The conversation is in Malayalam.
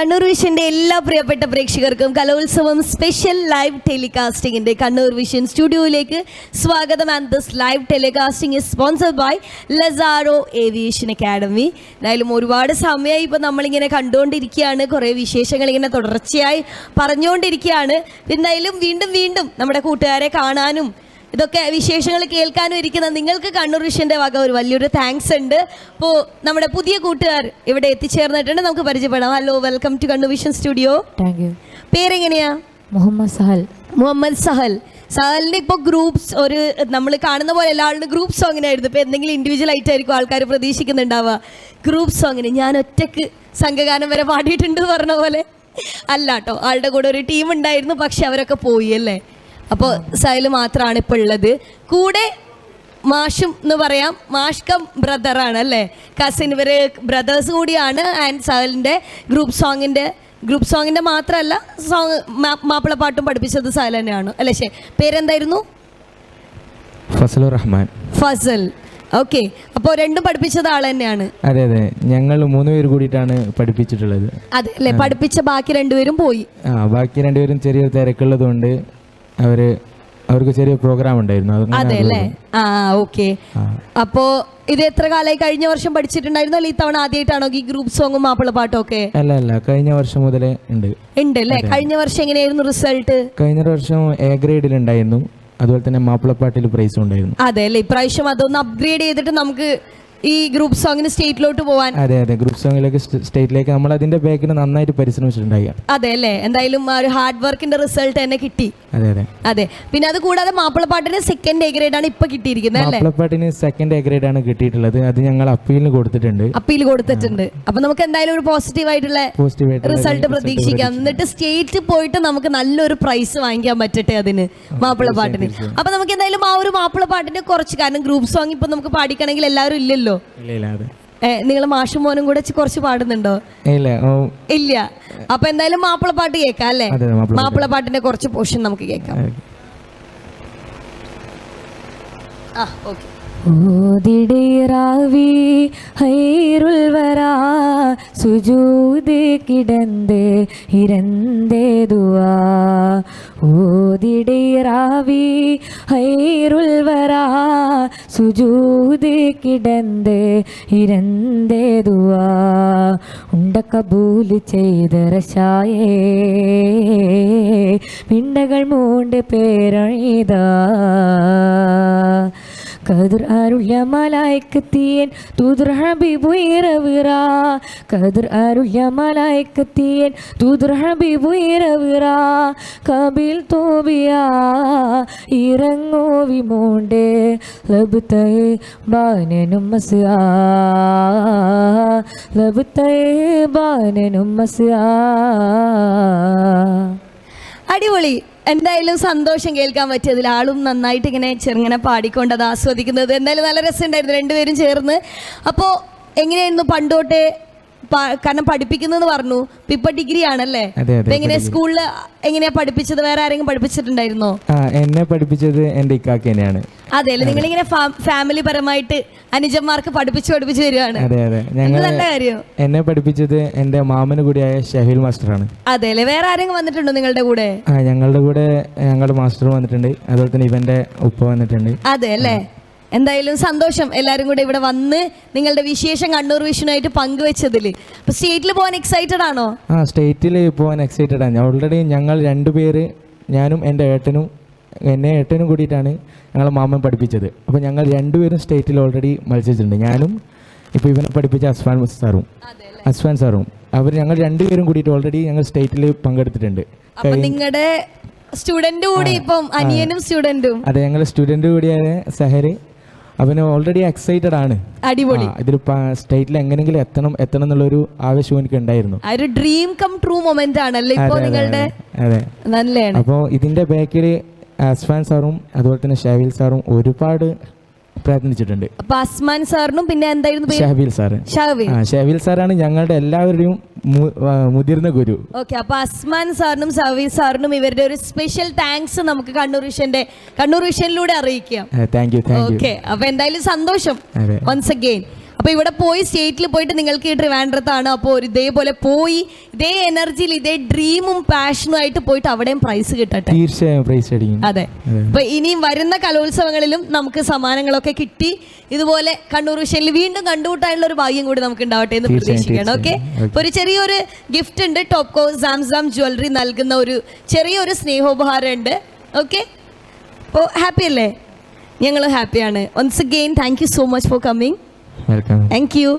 കണ്ണൂർ വിഷന്റെ എല്ലാ പ്രിയപ്പെട്ട പ്രേക്ഷകർക്കും കലോത്സവം സ്പെഷ്യൽ ലൈവ് ടെലികാസ്റ്റിംഗിന്റെ കണ്ണൂർ വിഷൻ സ്റ്റുഡിയോയിലേക്ക് സ്വാഗതം. And this live telecasting is sponsored by Lazaro aviation academy എന്തായാലും ഒരുപാട് സമയമായി ഇപ്പൊ നമ്മളിങ്ങനെ കണ്ടുകൊണ്ടിരിക്കുകയാണ്. കുറേ വിശേഷങ്ങൾ ഇങ്ങനെ തുടർച്ചയായി പറഞ്ഞുകൊണ്ടിരിക്കുകയാണ്. എന്തായാലും വീണ്ടും വീണ്ടും നമ്മുടെ കൂട്ടുകാരെ കാണാനും ഇതൊക്കെ വിശേഷങ്ങൾ കേൾക്കാനും ഇരിക്കുന്ന നിങ്ങൾക്ക് കണ്ണൂർ വിഷന്റെ വക ഒരു വലിയൊരു താങ്ക്സ് ഉണ്ട്. അപ്പോൾ നമ്മുടെ പുതിയ കൂട്ടുകാർ ഇവിടെ എത്തിച്ചേർന്നിട്ടുണ്ട്. നമുക്ക് പരിചയപ്പെടാം. Hello welcome to Kannur vision studio. Thank you പേരെങ്ങനെയാ? Muhammad Sahal. Muhammad Sahal. സഹലിന്റെ ഇപ്പോൾ ഗ്രൂപ്പ്സ് ഒരു നമ്മൾ കാണുന്ന പോലെ എല്ലാവരുടെ ഗ്രൂപ്പ് സോങ്ങിനായിരുന്നു ഇപ്പോൾ എന്തെങ്കിലും ഇൻഡിവിജ്വൽ ആയിട്ടായിരിക്കും ആൾക്കാർ പ്രതീക്ഷിക്കുന്നുണ്ടാവുക. ഗ്രൂപ്പ് സോങ്ങിന് ഞാൻ ഒറ്റയ്ക്ക് സംഘഗാനം വരെ പാടിയിട്ടുണ്ട് പറഞ്ഞ പോലെ. അല്ല കേട്ടോ ആളുടെ കൂടെ ഒരു ടീം ഉണ്ടായിരുന്നു. പക്ഷെ അവരൊക്കെ പോയി അല്ലേ? അപ്പോൾ സൈൽ മാത്രമാണ് ഇപ്പോൾ ഉള്ളത് കൂടെ മാഷും എന്ന് പറയാം മാഷ്കം ബ്രദറാണ് അല്ലേ? കസിൻ ഇവർ ബ്രദേഴ്സ് കൂടിയാണ് ആൻഡ് സഹലിന്റെ ഗ്രൂപ്പ് സോങ്ങിന്റെ ഗ്രൂപ്പ് സോങ്ങിന്റെ മാത്രമല്ല സോങ് മാപ്പിളപ്പാട്ടും പഠിപ്പിച്ചത് സഹൽ തന്നെയാണ്. അല്ലേ ശേ? പേരെന്തായിരുന്നു? ഫസൽ റഹ്മാൻ. ഫസൽ. ഓക്കെ അപ്പോൾ രണ്ടും പഠിപ്പിച്ചത് ആൾ തന്നെയാണ്. അതെ അതെ. ഞങ്ങൾ മൂന്ന് പേര് കൂടിയിട്ടാണ് പഠിപ്പിച്ചിട്ടുള്ളത്. അതെ അല്ലേ? പഠിപ്പിച്ച ബാക്കി രണ്ടുപേരും പോയി. ആ ബാക്കി രണ്ടുപേരും ചെറിയൊരു തിരക്കുള്ളതുകൊണ്ട് അവർ അവർക്ക് ചെറിയ പ്രോഗ്രാം ഉണ്ടായിരുന്നു. അതെ അല്ലേ ആ ഓക്കെ. അപ്പോ ഇത് എത്ര കാലമായി കഴിഞ്ഞ വർഷം പഠിച്ചിട്ടുണ്ടായിരുന്നു അല്ലെ? ഇത്തവണ ആദ്യമായിട്ടാണോ ഈ ഗ്രൂപ്പ് സോങ്ങും മാപ്പിളപ്പാട്ടും ഒക്കെ അല്ല അല്ല. കഴിഞ്ഞ വർഷം മുതലേ ഉണ്ട്. ഉണ്ട് അല്ലേ കഴിഞ്ഞ വർഷം എങ്ങനെയായിരുന്നു റിസൾട്ട് കഴിഞ്ഞ വർഷം എ ഗ്രേഡിൽ ഉണ്ടായിരുന്നു. അതുപോലെ തന്നെ മാപ്പിള പാട്ടിൽ പ്രൈസും ഉണ്ടായിരുന്നു. അതെ അല്ലേ? ഇപ്രാവശ്യം അതൊന്ന് അപ്ഗ്രേഡ് ചെയ്തിട്ട് നമുക്ക് ഈ ഗ്രൂപ്പ് സോങ്ങിന് സ്റ്റേറ്റിലോട്ട് പോവാൻ? അതെ അതെ. ഗ്രൂപ്പ് സോങ്ങിലേക്ക് സ്റ്റേറ്റിലേക്ക് നമ്മൾ അതിന്റെ ബാക്കിൽ നന്നായിട്ട് പരിശ്രമിച്ചിട്ടുണ്ടായി. അതെ അല്ലേ? എന്തായാലും ആ ഒരു ഹാർഡ് വർക്കിന്റെ റിസൾട്ട് തന്നെ കിട്ടി. അതെ അതെ. അതെ. പിന്നെ അത് കൂടാതെ മാപ്പിളപ്പാട്ടിന് സെക്കൻഡ് എ ഗ്രേഡ് ആണ് ഇപ്പൊ കിട്ടിയിരിക്കുന്നത് അല്ലേ? മാപ്പിളപ്പാട്ടിന് സെക്കൻഡ് എ ഗ്രേഡ് ആണ് കിട്ടിയിട്ടുള്ളത്. അത് ഞങ്ങൾ അപ്പീലിന് കൊടുത്തിട്ടുണ്ട്. അപ്പീൽ കൊടുത്തിട്ടുണ്ട്. അപ്പൊ നമുക്ക് എന്തായാലും ഒരു പോസിറ്റീവ് ആയിട്ടുള്ള റിസൾട്ട് പ്രതീക്ഷിക്കാം. എന്നിട്ട് സ്റ്റേറ്റ് പോയിട്ട് നമുക്ക് നല്ലൊരു പ്രൈസ് വാങ്ങിക്കാൻ പറ്റട്ടെ അതിന് മാപ്പിളപ്പാട്ടിന്. അപ്പൊ നമുക്ക് എന്തായാലും ആ ഒരു മാപ്പിളപ്പാട്ടിന്റെ കുറച്ച് കാരണം ഗ്രൂപ്പ് സോങ് ഇപ്പൊ നമുക്ക് പാടിക്കണമെങ്കിൽ എല്ലാവരും ഇല്ലല്ലോ. ഇല്ല ഇല്ല നിങ്ങൾ മാഷും മോനും കൂടെ കുറച്ച് പാടുന്നുണ്ടോ? ഇല്ല ഇല്ല. അപ്പൊ എന്തായാലും മാപ്പിളപ്പാട്ട് കേൾക്കാം അല്ലേ? മാപ്പിള പാട്ടിന്റെ കുറച്ച് പോർഷൻ നമുക്ക് കേൾക്കാം. ആ ഓക്കെ. ഓതിടേറാവി ഹൈറുൾവരാ സുജൂത് കിടന്ന് ഇരന്തേതുവാ ഓതിടേറാവി ഹൈറുൾവരാ സുജൂത് കിടന്ന് ഇരന്തേതുവാ ഉണ്ട കബൂൽ ചെയ്തറശായേ പിണ്ടകൾ മൂണ്ട് പേരണിതാ. കതിർ അരുള്യ മലായക്കത്തിയൻ തൂതർ ഹബീബു ഇറവിറാ കതിർ അരുള്യ മലായക്കത്തിയൻ തൂതർ ഹബീബു ഇറവിറാ കബിൽ തോബിയാ ഇറങ്ങോ വിമോണ്ട്. ലബുത്തയ് ബാനനും മസ്ആ ലബുത്തയ് ബാനനും മസ്ആ അടിപൊളി. എന്തായാലും സന്തോഷം കേൾക്കാൻ പറ്റിയതിൽ ആളും നന്നായിട്ട് ഇങ്ങനെ ചെറുങ്ങനെ പാടിക്കൊണ്ട് അത് ആസ്വദിക്കുന്നത്. എന്തായാലും നല്ല രസമുണ്ടായിരുന്നു. രണ്ടുപേരും ചേർന്ന്. അപ്പോൾ എങ്ങനെയായിരുന്നു പണ്ടോട്ടെ കാരണം പഠിപ്പിക്കുന്നെന്ന് പറഞ്ഞു. ഇപ്പൊ ഡിഗ്രി ആണല്ലേ? എങ്ങനെ സ്കൂളിൽ എങ്ങനെയാ പഠിപ്പിച്ചത്? വേറെ ആരെങ്കിലും പഠിപ്പിച്ചിട്ടുണ്ടായിരുന്നോ? എന്നെ പഠിപ്പിച്ചത് എന്റെ ഇക്കാക്ക തന്നെയാണ്. അതെ നിങ്ങൾ ഇങ്ങനെ ഫാമിലി പരമായിട്ട് അനുജന്മാർക്ക് പഠിപ്പിച്ചു പഠിപ്പിച്ചു വരികയാണ് അതെ അതെ. നല്ല കാര്യം. എന്നെ പഠിപ്പിച്ചത് എന്റെ മാമന് കൂടിയായ ഷഹീൽ മാസ്റ്ററാണ്. അതെ അല്ലേ? വേറെ ആരെങ്കിലും വന്നിട്ടുണ്ടോ നിങ്ങളുടെ കൂടെ? ഞങ്ങളുടെ കൂടെ ഞങ്ങളുടെ മാസ്റ്റർ വന്നിട്ടുണ്ട്. അതുപോലെ തന്നെ ഇവന്റെ ഉപ്പ വന്നിട്ടുണ്ട്. അതെ അല്ലേ? എന്തായാലും സന്തോഷം. എല്ലാവരും കൂടെ ഇവിടെ വന്ന് നിങ്ങളുടെ വിശേഷം കണ്ണൂർ വിഷനുമായിട്ട് പങ്കുവെച്ചതിൽ. അപ്പൊ സ്റ്റേറ്റിൽ പോകാൻ എക്സൈറ്റഡ് ആണോ? ആ സ്റ്റേറ്റിൽ പോകാൻ എക്സൈറ്റഡ് ആണ്. ഓൾറെഡി ഞങ്ങൾ രണ്ടുപേര് ഞാനും എന്റെ ഏട്ടനും എന്നെ ഏട്ടനും കൂടിയിട്ടാണ് ഞങ്ങൾ മാമൻ പഠിപ്പിച്ചത്. അപ്പോൾ ഞങ്ങൾ രണ്ടുപേരും സ്റ്റേറ്റിൽ ഓൾറെഡി മത്സരിച്ചിട്ടുണ്ട്. ഞാനും ഇപ്പോൾ ഇവനെ പഠിപ്പിച്ച അസ്ഫാൻ സാറും. അസ്വാൻ സാറും. അവർ ഞങ്ങൾ രണ്ടുപേരും കൂടിയിട്ട് ഓൾറെഡി ഞങ്ങൾ സ്റ്റേറ്റിൽ പങ്കെടുത്തിട്ടുണ്ട്. നിങ്ങളുടെ സ്റ്റുഡന്റ് കൂടി ഇപ്പം അനിയനും സ്റ്റുഡന്റും അതെ ഞങ്ങൾ സ്റ്റുഡന്റ് കൂടിയായ സഹര് അവന് ഓൾറെഡി എക്സൈറ്റഡ് ആണ്. അടിപൊളി. ഇതിൽ സ്റ്റേറ്റിൽ എങ്ങനെങ്കിലും എത്തണം എത്തണം എന്നുള്ളൊരു ആവശ്യം എനിക്ക് ഉണ്ടായിരുന്നു ആ ഒരു ഡ്രീം കം ട്രൂ മൊമെന്റ് ആണല്ലോ ഇപ്പോ നിങ്ങളുടെ? അതെ നല്ലതാണ് അപ്പോൾ ഇതിന്റെ ബാക്കിൽ അസ്ഫാൻ സാറും അതുപോലെ തന്നെ ഷാവിൽ സാറും ഒരുപാട് പ്രയത്നിച്ചിട്ടുണ്ട്. അപ്പൊ അസ്മാൻ സാറിനും പിന്നെ എന്തായിരുന്നു ഷാവിൽ ഷാബിൽ സാറ് ഷാവി ഷാവിൽ സാറാണ് ഞങ്ങളുടെ എല്ലാവരുടെയും മുതിർന്ന ഗുരു. ഓക്കെ അപ്പൊ അസ്മാൻ സാറിനും സവി സാറിനും ഇവരുടെ ഒരു സ്പെഷ്യൽ താങ്ക്സ് നമുക്ക് കണ്ണൂർ വിഷന്റെ കണ്ണൂർ വിഷനിലൂടെ അറിയിക്കാം. താങ്ക് യു ഓക്കെ അപ്പൊ എന്തായാലും സന്തോഷം. വൺസ് അഗെയിൻ അപ്പോൾ ഇവിടെ പോയി സ്റ്റേറ്റിൽ പോയിട്ട് നിങ്ങൾക്ക് ഈ ട്രിവാൻഡ്രത്താണ്. അപ്പോൾ ഒരു ഇതേപോലെ പോയി ഇതേ എനർജിയിൽ ഇതേ ഡ്രീമും പാഷനും ആയിട്ട് പോയിട്ട് അവിടെയും പ്രൈസ് കിട്ടട്ടെ. തീർച്ചയായും പ്രൈസ് അടിക്കും അതെ. അപ്പോൾ ഇനിയും വരുന്ന കലോത്സവങ്ങളിലും നമുക്ക് സമ്മാനങ്ങളൊക്കെ കിട്ടി. ഇതുപോലെ കണ്ണൂർ വിഷയത്തിൽ വീണ്ടും കണ്ടുമുട്ടാനുള്ള ഒരു ഭാഗ്യം കൂടി നമുക്ക് ഉണ്ടാവട്ടെ എന്ന് പ്രതീക്ഷിക്കണം ഓക്കെ. അപ്പോൾ ഒരു ചെറിയൊരു ഗിഫ്റ്റ് ഉണ്ട്. ടോപ്കോ സാംസാം ജ്വല്ലറി നൽകുന്ന ഒരു ചെറിയൊരു സ്നേഹോപഹാരം ഉണ്ട് ഓക്കെ അപ്പോൾ ഹാപ്പി അല്ലേ ഞങ്ങൾ ഹാപ്പിയാണ് once again thank you so much for coming welcome thank you